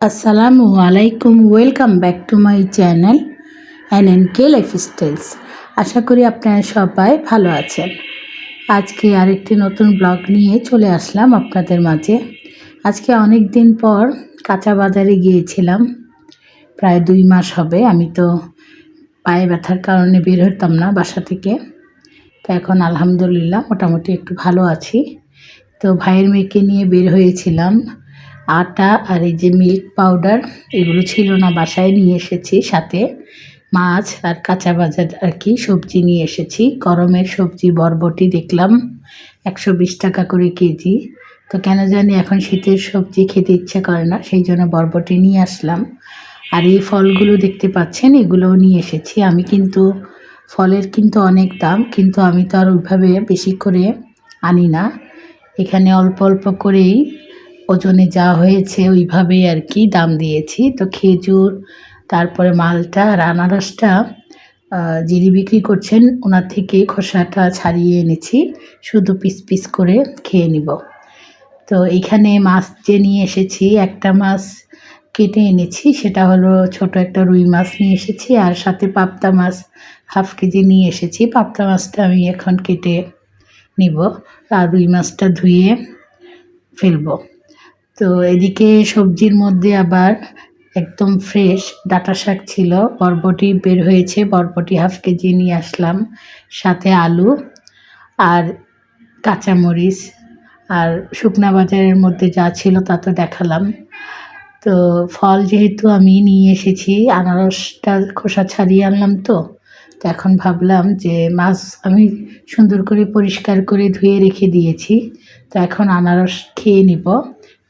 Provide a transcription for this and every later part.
আসসালামু আলাইকুম welcome back to my channel Ann N K lifestyles আশা করি আপনারা সবাই ভালো আছেন। আজকে আরেকটি নতুন ব্লগ নিয়ে চলে আসলাম আপনাদের মাঝে। আজকে অনেক দিন পর কাঁচা বাজারে গিয়েছিলাম। প্রায় দুই মাস হবে। আমি তো পায়ে ব্যথার কারণে বের হতাম না বাসা থেকে। তো এখন আলহামদুলিল্লাহ মোটামুটি একটু ভালো আছি। তো ভাইয়ের মেয়েকে নিয়ে বের হয়েছিলাম। আটা আর এই যে মিল্ক পাউডার এগুলো ছিল না, বাসায় নিয়ে এসেছি সাথে। মাছ আর কাঁচা বাজার আর কি সবজি নিয়ে এসেছি। গরমের সবজি বরবটি দেখলাম, একশো বিশ টাকা করে কেজি। তো কেন জানি এখন শীতের সবজি খেতে ইচ্ছে করে না, সেই জন্য বরবটি নিয়ে আসলাম। আর এই ফলগুলো দেখতে পাচ্ছেন, এগুলোও নিয়ে এসেছি। আমি কিন্তু, ফলের কিন্তু অনেক দাম, কিন্তু আমি তো আর ওইভাবে বেশি করে আনি না। এখানে অল্প অল্প করেই ওজনে যা হয়েছে ওইভাবেই আর কি দাম দিয়েছি। তো খেজুর, তারপরে মালটা আর আনারসটা যিনি বিক্রি করছেন ওনার থেকে খোসাটা ছাড়িয়ে এনেছি। শুধু পিস পিস করে খেয়ে নিব। তো এখানে মাছ যে নিয়ে এসেছি, একটা মাছ কেটে এনেছি, সেটা হলো ছোট একটা রুই মাছ নিয়ে এসেছি আর সাথে পাবদা মাছ, হাফ কেজি নিয়ে এসেছি। পাবদা মাছটা আমি এখন কেটে নিব আর রুই মাছটা ধুয়ে ফেলব। তো এদিকে সবজির মধ্যে আবার একদম ফ্রেশ ডাটা শাক ছিল। বরবটি বের হয়েছে, বরবটি হাফ কেজি নিয়ে আসলাম। সাথে আলু আর কাঁচামরিচ আর শুকনা বাজারের মধ্যে যা ছিল তা তো দেখালাম। তো ফল যেহেতু আমি নিয়ে এসেছি, আনারসটা খোসা ছাড়িয়ে আনলাম তো। তো এখন ভাবলাম যে মাছ আমি সুন্দর করে পরিষ্কার করে ধুয়ে রেখে দিয়েছি। তো এখন আনারস খেয়ে নিব।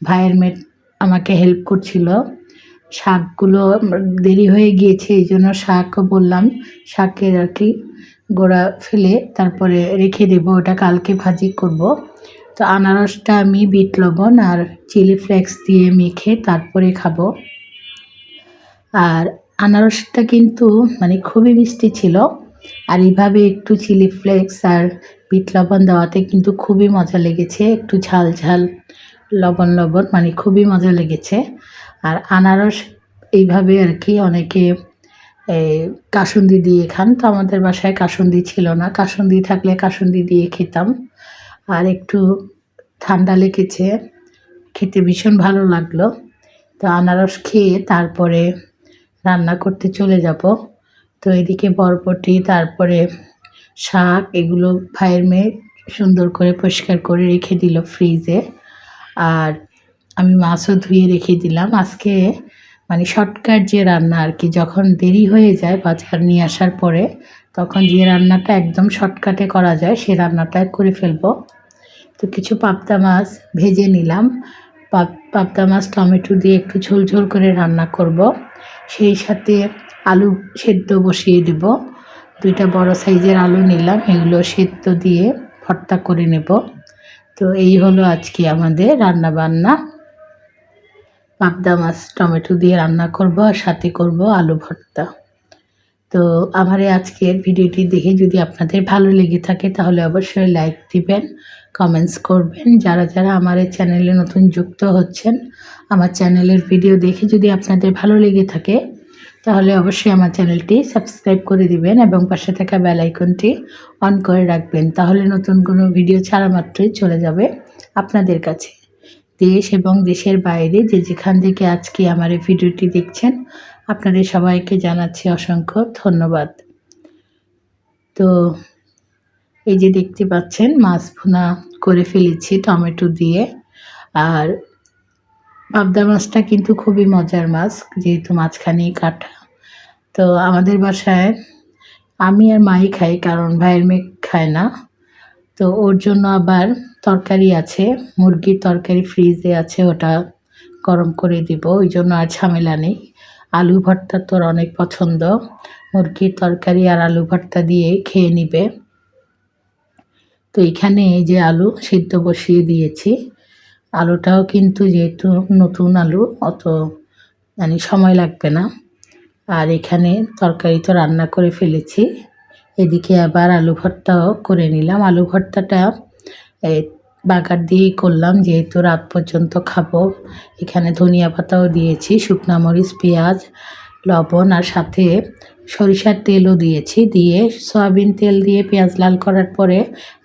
ভাইয়ের মেয়ে আমাকে হেল্প করছিল। শাকগুলো দেরি হয়ে গিয়েছে, এই জন্য শাকও বললাম, শাকের আর কি গোড়া ফেলে তারপরে রেখে দেব, ওটা কালকে ভাজি করব। তো আনারসটা আমি বিট লবণ আর চিলি ফ্লেক্স দিয়ে মেখে তারপরে খাব। আর আনারসটা কিন্তু মানে খুবই মিষ্টি ছিল, আর এইভাবে একটু চিলি ফ্লেক্স আর বিট লবণ দেওয়াতে কিন্তু খুবই মজা লেগেছে, একটু ঝাল ঝাল। লবণ লবণ মানে খুবই মজা লেগেছে। আর আনারস এইভাবে আর কি অনেকে কাসুন্দি দিয়ে খান। তো আমাদের বাসায় কাসুন্দি ছিল না। কাসুন্দি থাকলে কাসুন্দি দিয়ে খেতাম। আর একটু ঠান্ডা লেগেছে। খেতে ভীষণ ভালো লাগল। তো আনারস খেয়ে তারপরে রান্না করতে চলে যাব। তো এদিকে বরবটি, তারপরে শাক, এগুলো ভাইয়ের মেয়ে সুন্দর করে পরিষ্কার করে রেখে দিল ফ্রিজে। আর আমি মাছও ধুয়ে রেখে দিলাম। আজকে মানে শর্টকাট যে রান্না আর কি, যখন দেরি হয়ে যায় বাজার নিয়ে আসার পরে, তখন যে রান্নাটা একদম শর্টকাটে করা যায়, সে রান্নাটা করে ফেলব। তো কিছু পাবদা মাছ ভেজে নিলাম। পাবদা মাছ, টমেটো দিয়ে একটু ঝোল ঝোল করে রান্না করব। সেই সাথে আলু সেদ্ধ বসিয়ে দেব। দুইটা বড় সাইজের আলু নিলাম, এগুলো সেদ্ধ দিয়ে ভর্তা করে নেব। তো এই হলো আজকে আমাদের রান্না বান্না পাবদা মাছ, টমেটো দিয়ে রান্না করব আর সাথে করব আলু ভর্তা। তো আমার এই আজকের ভিডিওটি দেখে যদি আপনাদের ভালো লেগে থাকে, তাহলে অবশ্যই লাইক দিবেন, কমেন্টস করবেন। যারা যারা আমার এই চ্যানেলে নতুন যুক্ত হচ্ছেন, আমার চ্যানেলের ভিডিও দেখে যদি আপনাদের ভালো লেগে থাকে তাহলে অবশ্যই আমার চ্যানেলটি সাবস্ক্রাইব করে দিবেন এবং পাশে থাকা বেল আইকনটি অন করে রাখবেন, তাহলে নতুন কোনো ভিডিও ছাড়া মাত্রই চলে যাবে আপনাদের কাছে। দেশ এবং দেশের বাইরে যে যেখান থেকে আজকে আমার এই ভিডিওটি দেখছেন, আপনাদের সবাইকে জানাচ্ছি অসংখ্য ধন্যবাদ। তো এই যে দেখতে পাচ্ছেন, মাছ ভুনা করে ফেলেছি টমেটো দিয়ে, আর পাবদা মাছটা কিন্তু খুবই মজার মাছ, যেহেতু মাঝখানেই কাটা। তো আমাদের বাসায় আমি আর মাই খাই, কারণ ভাইয়ের মেয়ে খায় না। তো ওর জন্য আবার তরকারি আছে, মুরগির তরকারি ফ্রিজে আছে, ওটা গরম করে দিব। ওই জন্য আর ঝামেলা নেই। আলু ভর্তা তোর অনেক পছন্দ। মুরগির তরকারি আর আলু ভর্তা দিয়ে খেয়ে নিবে। তো এখানে এই যে আলু সিদ্ধ বসিয়ে দিয়েছি। আলুটাও কিন্তু যেহেতু নতুন আলু, অত মানে সময় লাগবে না। আর এখানে তরকারি তো রান্না করে ফেলেছি। এদিকে আবার আলু ভর্তাও করে নিলাম। আলু ভর্তাটা বাগার দিয়েই করলাম, যেহেতু রাত পর্যন্ত খাব। এখানে ধনিয়া পাতাও দিয়েছি, শুকনো মরিচ, পেঁয়াজ, লবণ, আর সাথে সরিষার তেলও দিয়েছি। দিয়ে সয়াবিন তেল দিয়ে পেঁয়াজ লাল করার পরে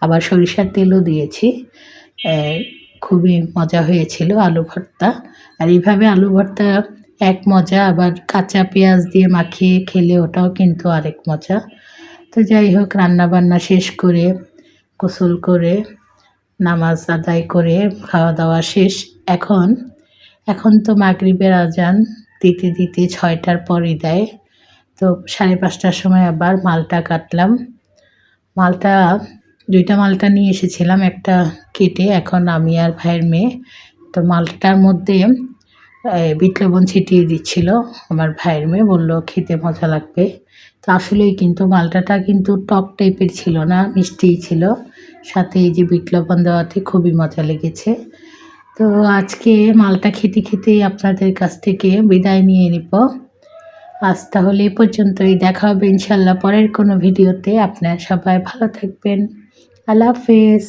আবার সরিষার তেলও দিয়েছি। খুবই মজা হয়েছিল আলু ভর্তা। আর এইভাবে আলু ভর্তা এক মজা, আবার কাঁচা পেঁয়াজ দিয়ে মাখিয়ে খেলে ওটাও কিন্তু আরেক মজা। তো যাই হোক রান্না বান্না শেষ করে, গোসল করে, নামাজ আদায় করে খাওয়া দাওয়া শেষ। এখন এখন তো মাগরিবের আজান, দিতে দিতে ছয়টার পরই দেয়। তো সাড়ে পাঁচটার সময় আবার মালটা কাটলাম। মালটা দুইটা মালটা নিয়ে এসেছিলাম একটা কেটে, এখন আমি আর ভাইয়ের মেয়ে। তো মালটার মধ্যে বিট লবণ ছিটিয়ে দিচ্ছিল। আমার ভাইয়ের মেয়ে বলল, খেতে মজা লাগবে। তো আসলেই কিন্তু মালটাটা কিন্তু টক টাইপের ছিল না মিষ্টিই ছিল। সাথে এই যে বিট লবণ দেওয়াতে খুবই মজা লেগেছে। তো আজকে মালটা খেতে খেতেই আপনাদের কাছ থেকে বিদায় নিয়ে নিব। আজ তাহলে এ পর্যন্তই। দেখা হবে ইনশাল্লাহ পরের কোনো ভিডিওতে। আপনারা সবাই ভালো থাকবেন। আল্লাহ হাফেজ